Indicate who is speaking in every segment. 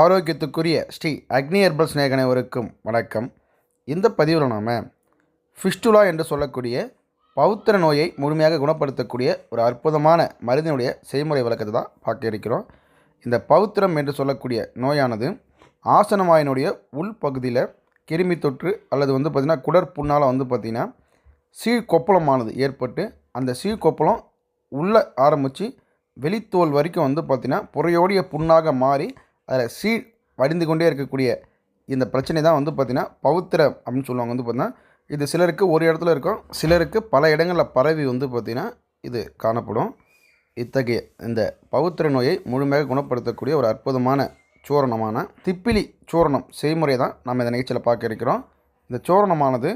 Speaker 1: ஆரோக்கியத்துக்குரிய ஸ்ரீ அக்னி herbal ஸ்நேகனைவருக்கும் வணக்கம். இந்த பதிவில் நாம் ஃபிஸ்டுலா என்று சொல்லக்கூடிய பௌத்திர நோயை முழுமையாக குணப்படுத்தக்கூடிய ஒரு அற்புதமான மருந்தினுடைய செய்முறை விளக்கத்தை தான் பார்க்க இருக்கிறோம். இந்த பௌத்திரம் என்று சொல்லக்கூடிய நோயானது ஆசனவாயினுடைய உள்பகுதியில் கிருமி தொற்று அல்லது வந்து பார்த்திங்கன்னா குடற்புண்ணால் வந்து பார்த்திங்கன்னா சீழ்கொப்பளமானது ஏற்பட்டு அந்த சீழ்கொப்பளம் உள்ளே ஆரம்பித்து வெளித்தோல் வரைக்கும் வந்து பார்த்திங்கன்னா புறையோடைய புண்ணாக மாறி அதில் சீ வடிந்து கொண்டே இருக்கக்கூடிய இந்த பிரச்சனை தான் வந்து பார்த்திங்கன்னா பவுத்திரம் அப்படின்னு சொல்லுவாங்க வந்து பார்த்திங்கன்னா இது சிலருக்கு ஒரு இடத்துல இருக்கும் சிலருக்கு பல இடங்களில் பரவி வந்து பார்த்திங்கன்னா இது காணப்படும். இத்தகைய இந்த பௌத்திர நோயை முழுமையாக குணப்படுத்தக்கூடிய ஒரு அற்புதமான சூரணமான திப்பிலி சூரணம் செய்முறை தான் நம்ம இந்த நிகழ்ச்சியில் பார்க்க இருக்கிறோம். இந்த சூரணமானது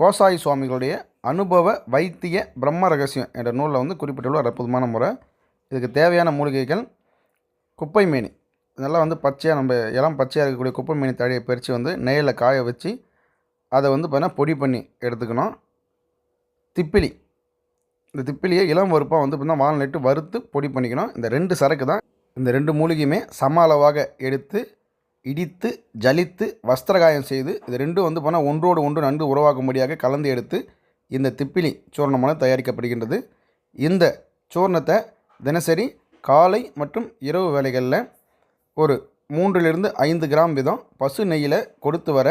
Speaker 1: கோசாயி சுவாமிகளுடைய அனுபவ வைத்திய பிரம்ம ரகசியம் என்ற நூலில் வந்து குறிப்பிட்டுள்ள ஒரு அற்புதமான முறை. இதுக்கு தேவையான மூலிகைகள் குப்பைமேனி நல்லா வந்து பச்சையாக நம்ம இளம் பச்சையாக இருக்கக்கூடிய குப்பை மீன் தழையை பறித்து வந்து நெய்யில் காய வச்சு அதை வந்து பார்த்தீங்கன்னா பொடி பண்ணி எடுத்துக்கணும். திப்பிலி. இந்த திப்பிலியை இளம் வறுப்பாக வந்து பார்த்தீங்கன்னா வால்நட்டு வறுத்து பொடி பண்ணிக்கணும். இந்த ரெண்டு சரக்கு தான். இந்த ரெண்டு மூலிகையுமே சம அளவாக எடுத்து இடித்து ஜலித்து வஸ்திரகாயம் செய்து இது ரெண்டும் வந்து போனால் ஒன்றோடு ஒன்று நன்கு உருவாகும்படியாக கலந்து எடுத்து இந்த திப்பிலி சூர்ணமானது தயாரிக்கப்படுகின்றது. இந்த சூர்ணத்தை தினசரி காலை மற்றும் இரவு வேளைகளில் ஒரு மூன்றிலிருந்து ஐந்து கிராம் வீதம் பசு நெய்யில் கொடுத்து வர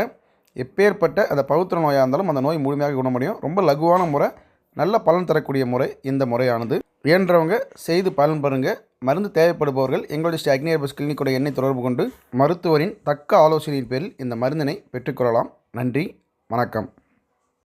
Speaker 1: எப்பேற்பட்ட அந்த பௌத்திர நோயாக இருந்தாலும் அந்த நோய் முழுமையாக குணமடையும் ரொம்ப லகுவான முறை நல்ல பலன் தரக்கூடிய முறை இந்த முறையானது. இயன்றவங்க செய்து பலன் பெறுங்க. மருந்து தேவைப்படுபவர்கள் எங்களுடைய ஸ்ரீ அக்னியர்பஸ் கிளினிக்குடைய எண்ணை தொடர்பு கொண்டு மருத்துவரின் தக்க ஆலோசனையின் பேரில் இந்த மருந்தினை பெற்றுக்கொள்ளலாம் நன்றி வணக்கம்.